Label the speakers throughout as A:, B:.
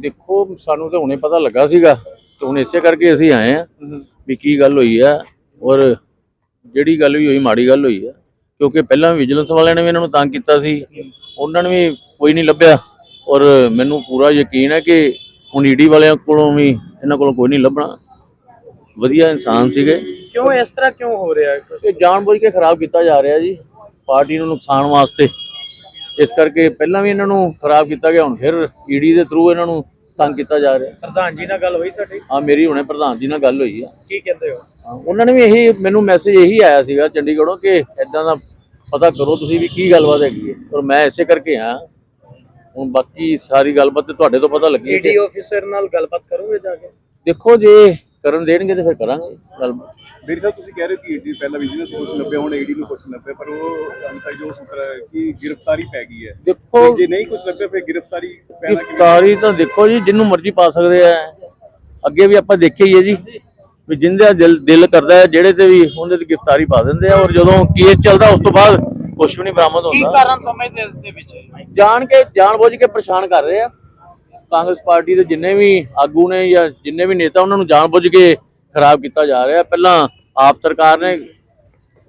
A: ਦੇਖੋ ਸਾਨੂੰ ਤਾਂ ਹੁਣੇ ਪਤਾ ਲੱਗਾ ਸੀਗਾ ਤੇ ਹੁਣ ਇਸੇ ਕਰਕੇ ਅਸੀਂ ਆਏ ਆ ਵੀ ਕੀ ਗੱਲ ਹੋਈ ਆ ਔਰ ਜਿਹੜੀ ਗੱਲ ਵੀ ਹੋਈ ਮਾੜੀ ਗੱਲ ਹੋਈ ਆ। ਕਿਉਂਕਿ ਪਹਿਲਾਂ ਵਿਜੀਲੈਂਸ ਵਾਲਿਆਂ ਨੇ ਵੀ ਇਹਨਾਂ ਨੂੰ ਤੰਗ ਕੀਤਾ ਸੀ ਉਹਨਾਂ ਨੇ ਵੀ ਕੋਈ ਨਹੀਂ ਲੱਭਿਆ। ਔਰ ਮੈਨੂੰ ਪੂਰਾ ਯਕੀਨ ਹੈ ਕਿ ਹੁਣ ਈਡੀ ਵਾਲਿਆਂ ਕੋਲੋਂ ਵੀ ਇਹਨਾਂ ਕੋਲੋਂ ਕੋਈ ਨਹੀਂ ਲੱਭਣਾ। ਵਧੀਆ ਇਨਸਾਨ ਸੀਗੇ।
B: ਕਿਉਂ ਇਸ ਤਰ੍ਹਾਂ ਕਿਉਂ ਹੋ ਰਿਹਾ
A: ਇਹ ਜਾਣਬੁੱਝ ਕੇ ਖਰਾਬ ਕੀਤਾ ਜਾ ਰਿਹਾ ਜੀ ਪਾਰਟੀ ਨੂੰ ਨੁਕਸਾਨ ਵਾਸਤੇ। ਇਸ ਕਰਕੇ ਪਹਿਲਾਂ ਵੀ ਇਹਨਾਂ ਨੂੰ ਖਰਾਬ ਕੀਤਾ ਗਿਆ ਹੁਣ ਫਿਰ ਈਡੀ ਦੇ ਥਰੂ ਇਹਨਾਂ ਨੂੰ ਤੰਗ ਕੀਤਾ ਜਾ ਰਿਹਾ।
B: ਪ੍ਰਧਾਨ ਜੀ ਨਾਲ ਗੱਲ ਹੋਈ ਤੁਹਾਡੀ?
A: ਆ ਮੇਰੀ ਹੁਣੇ ਪ੍ਰਧਾਨ ਜੀ ਨਾਲ ਗੱਲ ਹੋਈ ਆ।
B: ਕੀ ਕਹਿੰਦੇ ਹੋ?
A: ਉਹਨਾਂ ਨੇ ਵੀ ਇਹੀ ਮੈਨੂੰ ਮੈਸੇਜ ਇਹੀ ਆਇਆ ਸੀਗਾ ਚੰਡੀਗੜ੍ਹੋਂ ਕਿ ਇਦਾਂ ਦਾ ਪਤਾ ਕਰੋ ਤੁਸੀਂ ਵੀ ਕੀ ਗੱਲਬਾਤ ਹੈਗੀ ਹੈ। ਔਰ ਮੈਂ ਇਸੇ ਕਰਕੇ ਆ ਹੁਣ ਬਾਕੀ ਸਾਰੀ ਗੱਲਬਾਤ ਤੇ ਤੁਹਾਡੇ ਤੋਂ ਪਤਾ ਲੱਗੀ ਹੈ
B: ਈਡੀ ਆਫੀਸਰ ਨਾਲ ਗੱਲਬਾਤ ਕਰੋਗੇ ਜਾ ਕੇ?
A: ਦੇਖੋ ਜੇ ਕਰਨ ਦੇਣਗੇ ਤੇ ਫਿਰ ਕਰਾਂਗੇ ਗੱਲਬਾਤ
C: ਮੇਰੀ ਸਾਹਿਬ ਤੁਸੀਂ ਕਹਿ ਰਹੇ ਹੋ ਕਿ ਈਡੀ ਪਹਿਲਾਂ ਵਿਜੀਲੈਂਸ ਕੁਛ ਲੱਭਿਆ ਹੁਣ ਈਡੀ ਨੂੰ ਕੁਛ ਲੱਭਿਆ ਪਰ ਉਹ ਅੰਤਰ ਜੋ ਸੁਤਰ ਹੈ ਕਿ ਗ੍ਰਿਫਤਾਰੀ ਪੈ ਗਈ ਹੈ।
A: ਦੇਖੋ
C: ਜੇ ਨਹੀਂ ਕੁਛ ਲੱਭਿਆ ਫਿਰ ਗ੍ਰਿਫਤਾਰੀ ਪੈਣਾ
A: ਗ੍ਰਿਫਤਾਰੀ ਤਾਂ ਦੇਖੋ ਜੀ ਜਿੰਨੂੰ ਮਰਜ਼ੀ ਪਾ ਸਕਦੇ ਆ। ਅੱਗੇ ਵੀ ਆਪਾਂ ਦੇਖਿਆ ਹੀ ਹੈ ਜੀ ਵੀ ਜਿੰਦੇ ਦਿਲ ਦਿਲ ਕਰਦਾ ਹੈ ਜਿਹੜੇ ਤੇ ਵੀ ਉਹਦੇ ਤੇ ਗ੍ਰਿਫਤਾਰੀ ਪਾ ਦਿੰਦੇ ਆ ਔਰ ਜਦੋਂ ਕੇਸ ਚੱਲਦਾ ਉਸ ਤੋਂ ਬਾਅਦ ਕੁਝ ਵੀ ਨਹੀਂ ਬਰਾਮਦ
B: ਕੀ
A: ਹੁੰਦਾ।
B: ਕਾਰਨ ਸਮਝਦੇ ਇਸ ਦੇ ਵਿੱਚ?
A: ਜਾਣ ਕੇ ਜਾਣਬੁੱਝ ਕੇ ਪਰੇਸ਼ਾਨ ਕਰ ਰਹੇ ਆ। ਕਾਂਗਰਸ ਪਾਰਟੀ ਦੇ ਜਿੰਨੇ ਵੀ ਆਗੂ ਨੇ ਜਾਂ ਜਿੰਨੇ ਵੀ ਨੇਤਾ ਉਹਨਾਂ ਨੂੰ ਜਾਣਬੁੱਝ ਕੇ ਖਰਾਬ ਕੀਤਾ ਜਾ ਰਿਹਾ। ਪਹਿਲਾਂ ਆਪ ਸਰਕਾਰ ਨੇ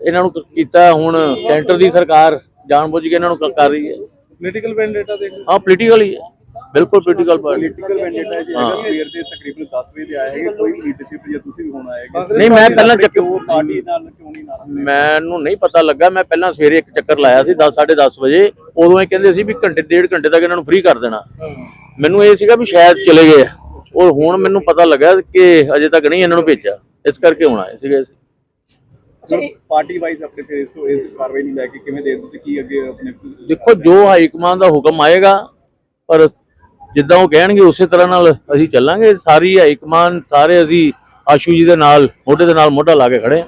A: ਇਹਨਾਂ ਨੂੰ ਕੀਤਾ ਹੁਣ ਸੈਂਟਰ ਦੀ ਸਰਕਾਰ ਜਾਣਬੁੱਝ ਕੇ ਇਹਨਾਂ ਨੂੰ ਕਰ ਰਹੀ ਹੈ।
C: ਪੋਲੀਟੀਕਲ ਵੈਂਡੇਟਾ ਦੇਖ
A: ਹਾਂ ਪੋਲੀਟੀਕਲ ਹੀ ਹੈ। ਬਿਲਕੁਲ ਪੋਲੀਟੀਕਲ ਪਾਰਟੀ
C: ਪੋਲੀਟੀਕਲ ਵੈਂਡੇਟਾ ਹੈ ਜੀ
A: ਹਾਂ।
C: ਅਗਰ ਸਵੇਰ ਦੇ ਤਕਰੀਬਨ 10 ਵਜੇ ਦੇ ਆਏ ਹੈਗੇ ਕੋਈ ਲੀਡਰਸ਼ਿਪ ਜਾਂ ਤੁਸੀਂ ਵੀ ਹੁਣ ਆਏਗੇ
A: ਨਹੀਂ, ਮੈਂ ਪਹਿਲਾਂ ਚੱਕ-
C: ਕਿਉਂ ਪਾਰਟੀ ਨਾਲ ਕਿਉਂ ਨਹੀਂ ਨਾਲ
A: ਮੈਨੂੰ ਨਹੀਂ ਪਤਾ ਲੱਗਾ। ਮੈਂ ਪਹਿਲਾਂ ਸਵੇਰੇ ਇੱਕ ਚੱਕਰ ਲਾਇਆ ਸੀ 10 10:30 ਵਜੇ। ਉਦੋਂ ਇਹ ਕਹਿੰਦੇ ਸੀ ਵੀ ਘੰਟੇ ਡੇਢ ਘੰਟੇ ਤੱਕ ਇਹਨਾਂ ਨੂੰ ਫ੍ਰੀ ਕਰ ਦੇਣਾ। ਮੈਨੂੰ ਇਹ ਸੀਗਾ ਵੀ ਸ਼ਾਇਦ ਚਲੇ ਗਏ ਆ। ਔਰ ਹੁਣ ਮੈਨੂੰ ਪਤਾ ਲੱਗਾ ਕਿ ਅਜੇ ਤੱਕ ਨਹੀਂ ਇਹਨਾਂ ਨੂੰ ਭੇਜਿਆ ਇਸ ਕਰਕੇ ਹੁਣ ਆਏ ਸੀਗੇ ਅਸੀਂ।
C: ਪਾਰਟੀ ਵਾਈਜ਼ ਆਪਣੇ ਫੇਸ ਤੋਂ ਇਸ ਕਾਰਵਾਈ ਨਹੀਂ ਲੈ ਕੇ ਕਿਵੇਂ ਦੇ ਤੁਸੀਂ ਕੀ ਅੱਗੇ ਆਪਣੇ
A: ਦੇਖੋ ਜੋ ਹਾਈ ਕਮਾਂਡ ਦਾ ਹੁਕਮ ਆਏਗਾ ਪਰ ਜਿੱਦਾਂ ਉਹ ਕਹਿਣਗੇ ਉਸੇ ਤਰ੍ਹਾਂ ਨਾਲ ਅਸੀਂ ਚੱਲਾਂਗੇ ਸਾਰੀ ਹਾਈ ਕਮਾਂਡ ਸਾਰੇ ਅਸੀਂ ਆਸ਼ੂ ਜੀ ਦੇ ਨਾਲ ਮੋਢੇ ਦੇ ਨਾਲ ਮੋਢਾ ਲਾ ਕੇ ਖੜੇ ਹਾਂ